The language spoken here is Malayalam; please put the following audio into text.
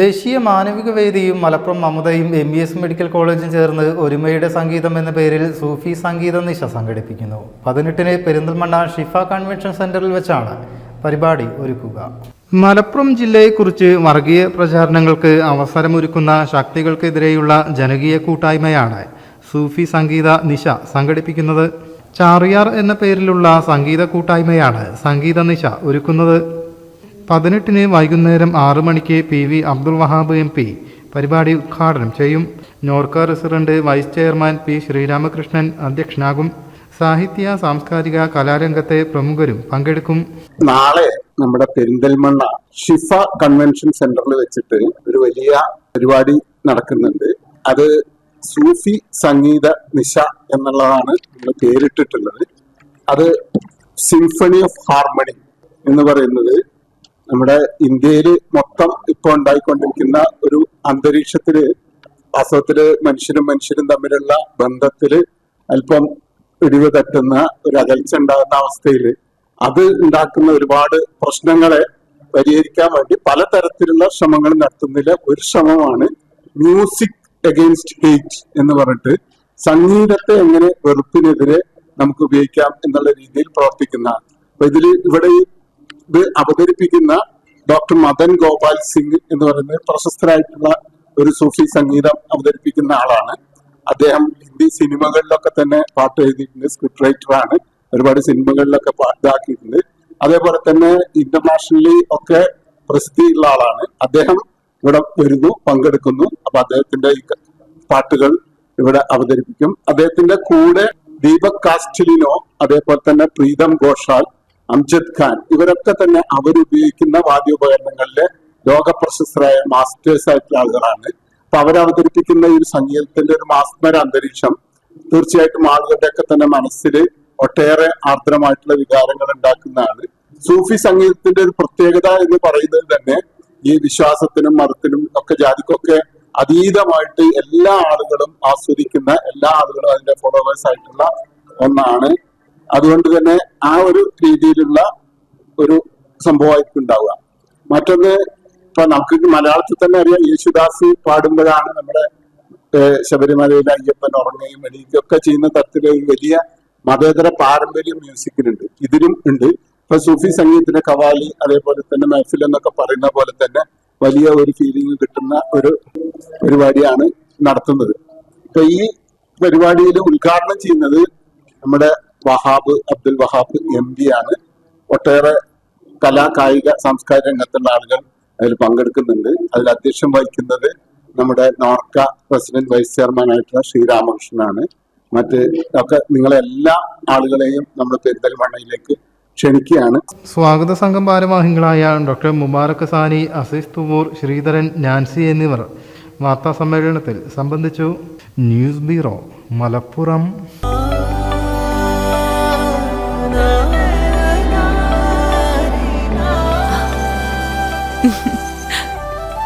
ദേശീയ മാനവിക വേദിയും Malappuram Mamatha M B S medical കോളേജും ചേർന്ന് ഒരുമയുടെ സംഗീതം എന്ന പേരിൽ സൂഫി സംഗീത നിശ സംഘടിപ്പിക്കുന്നു. പതിനെട്ടിന് പെരിന്തൽമണ്ണ ഷിഫ കൺവെൻഷൻ സെന്ററിൽ വെച്ചാണ് പരിപാടി ഒരുക്കുക. മലപ്പുറം ജില്ലയെക്കുറിച്ച് വർഗീയ പ്രചാരണങ്ങൾക്ക് അവസരമൊരുക്കുന്ന ശക്തികൾക്കെതിരെയുള്ള ജനകീയ കൂട്ടായ്മയാണ് സൂഫി സംഗീത നിശ സംഘടിപ്പിക്കുന്നത്. ചാറിയാർ എന്ന പേരിലുള്ള സംഗീത കൂട്ടായ്മയാണ് സംഗീത നിശ ഒരുക്കുന്നത്. പതിനെട്ടിന് വൈകുന്നേരം ആറു മണിക്ക് P V Abdul Wahab M P പരിപാടി ഉദ്ഘാടനം ചെയ്യും. Norka resident vice chairman P Sreeramakrishnan അധ്യക്ഷനാകും. സാഹിത്യ സാംസ്കാരിക കലാരംഗത്തെ പ്രമുഖരും പങ്കെടുക്കും. നാളെ നമ്മുടെ പെരിന്തൽമണ്ണ ഷിഫ കൺവെൻഷൻ സെന്ററിൽ വെച്ചിട്ട് ഒരു വലിയ പരിപാടി നടക്കുന്നുണ്ട്. അത് സൂഫി സംഗീത നിശ എന്നുള്ളതാണ് നമ്മൾ പേരിട്ടിട്ടുള്ളത്. അത് സിംഫണി ഓഫ് ഹാർമണി എന്ന് പറയുന്നത് നമ്മുടെ ഇന്ത്യയിൽ മൊത്തം ഇപ്പോൾ ഉണ്ടായിക്കൊണ്ടിരിക്കുന്ന ഒരു അന്തരീക്ഷത്തിൽ വാസ്തവത്തിൽ മനുഷ്യരും മനുഷ്യരും തമ്മിലുള്ള ബന്ധത്തിൽ അല്പം ഇടിവ് തട്ടുന്ന ഒരു അകൽച്ച ഉണ്ടാകുന്ന അവസ്ഥയിൽ അത് ഉണ്ടാക്കുന്ന ഒരുപാട് പ്രശ്നങ്ങളെ പരിഹരിക്കാൻ വേണ്ടി പലതരത്തിലുള്ള ശ്രമങ്ങൾ നടത്തുന്നതിൽ ഒരു ശ്രമമാണ് മ്യൂസിക് അഗെയിൻസ്റ്റ് ഹേറ്റ് എന്ന് പറഞ്ഞിട്ട് സംഗീതത്തെ എങ്ങനെ വെറുപ്പിനെതിരെ നമുക്ക് ഉപയോഗിക്കാം എന്നുള്ള രീതിയിൽ പ്രവർത്തിക്കുന്ന അപ്പൊ ഇതിൽ ഇവിടെ ഇത് അവതരിപ്പിക്കുന്ന ഡോക്ടർ മദൻ ഗോപാൽ സിംഗ് എന്ന് പറയുന്ന പ്രശസ്തരായിട്ടുള്ള ഒരു സൂഫി സംഗീതം അവതരിപ്പിക്കുന്ന ആളാണ്. അദ്ദേഹം ഹിന്ദി സിനിമകളിലൊക്കെ തന്നെ പാട്ട് എഴുതിയിട്ടുണ്ട് സ്ക്രിപ്റ്റ് റൈറ്റർ ആണ്. ഒരുപാട് സിനിമകളിലൊക്കെ ഇതാക്കിയിട്ടുണ്ട്. അതേപോലെ തന്നെ ഇന്റർനാഷണലി ഒക്കെ പ്രസിദ്ധിയുള്ള ആളാണ്. അദ്ദേഹം ഇവിടെ വരുന്നു പങ്കെടുക്കുന്നു. അപ്പൊ അദ്ദേഹത്തിന്റെ പാട്ടുകൾ ഇവിടെ അവതരിപ്പിക്കും. അദ്ദേഹത്തിന്റെ കൂടെ ദീപക് കാസ്റ്റിലിനോ അതേപോലെ തന്നെ പ്രീതം ഘോഷാൽ അംജദ് ഖാൻ. ഇവരൊക്കെ തന്നെ അവരുപയോഗിക്കുന്ന വാദ്യോപകരണങ്ങളിലെ ലോകപ്രശസ്തരായ മാസ്റ്റേഴ്സ് ആയിട്ടുള്ള ആളുകളാണ്. അപ്പൊ അവരവതരിപ്പിക്കുന്ന ഈ ഒരു സംഗീതത്തിന്റെ ഒരു മാസ്മര അന്തരീക്ഷം തീർച്ചയായിട്ടും ആളുകളുടെ ഒക്കെ തന്നെ മനസ്സിൽ ഒട്ടേറെ ആർദ്രമായിട്ടുള്ള വികാരങ്ങൾ ഉണ്ടാക്കുന്നതാണ്. സൂഫി സംഗീതത്തിന്റെ ഒരു പ്രത്യേകത എന്ന് പറയുന്നത് തന്നെ ഈ വിശ്വാസത്തിനും മതത്തിനും ഒക്കെ ജാതിക്കൊക്കെ അതീതമായിട്ട് എല്ലാ ആളുകളും ആസ്വദിക്കുന്ന എല്ലാ ആളുകളും അതിന്റെ ഫോളോവേഴ്സ് ആയിട്ടുള്ള ഒന്നാണ് അതുകൊണ്ട് തന്നെ ആ ഒരു രീതിയിലുള്ള ഒരു സംഭവമായിരിക്കും ഉണ്ടാവുക മറ്റൊന്ന് ഇപ്പൊ നമുക്ക് മലയാളത്തിൽ തന്നെ അറിയാം യേശുദാസ് പാടുമ്പോഴാണ് നമ്മുടെ ശബരിമലയിലെ അയ്യപ്പൻ ഉറങ്ങുകയും എണീക്കുകയും ഒക്കെ ചെയ്യുന്ന തരത്തിലെ ഒരു വലിയ മതേതര പാരമ്പര്യം മ്യൂസിക്കിനുണ്ട് ഇതിലും ഉണ്ട്. ഇപ്പൊ സൂഫി സംഗീതത്തിന്റെ കവാലി അതേപോലെ തന്നെ മഹഫിൽ എന്നൊക്കെ പറയുന്ന പോലെ തന്നെ വലിയ ഒരു ഫീലിംഗ് കിട്ടുന്ന ഒരു പരിപാടിയാണ് നടത്തുന്നത്. ഇപ്പൊ ഈ പരിപാടിയിൽ ഉദ്ഘാടനം ചെയ്യുന്നത് നമ്മുടെ വഹാബ് അബ്ദുൽ വഹാബ് എം പി ആണ്. ഒട്ടേറെ കലാ കായിക സാംസ്കാരിക രംഗത്തുള്ള ആളുകൾ അതിൽ പങ്കെടുക്കുന്നുണ്ട്. അതിൽ അധ്യക്ഷം വഹിക്കുന്നത് നമ്മുടെ നോർക്ക പ്രസിഡന്റ് വൈസ് ചെയർമാൻ ആയിട്ടുള്ള ശ്രീരാമകൃഷ്ണനാണ്. മറ്റ് ഒക്കെ നിങ്ങളെ എല്ലാ ആളുകളെയും നമ്മൾ പെരിന്തൽമണ്ണയിലേക്ക് ക്ഷണിക്കുകയാണ്. സ്വാഗത സംഘം ഭാരവാഹികളായ ഡോക്ടർ മുബാറക് സാനി അസീസ് തുവൂർ ശ്രീധരൻ നാൻസി എന്നിവർ വാർത്താ സമ്മേളനത്തിൽ സംബന്ധിച്ചു. News bureau Malappuram.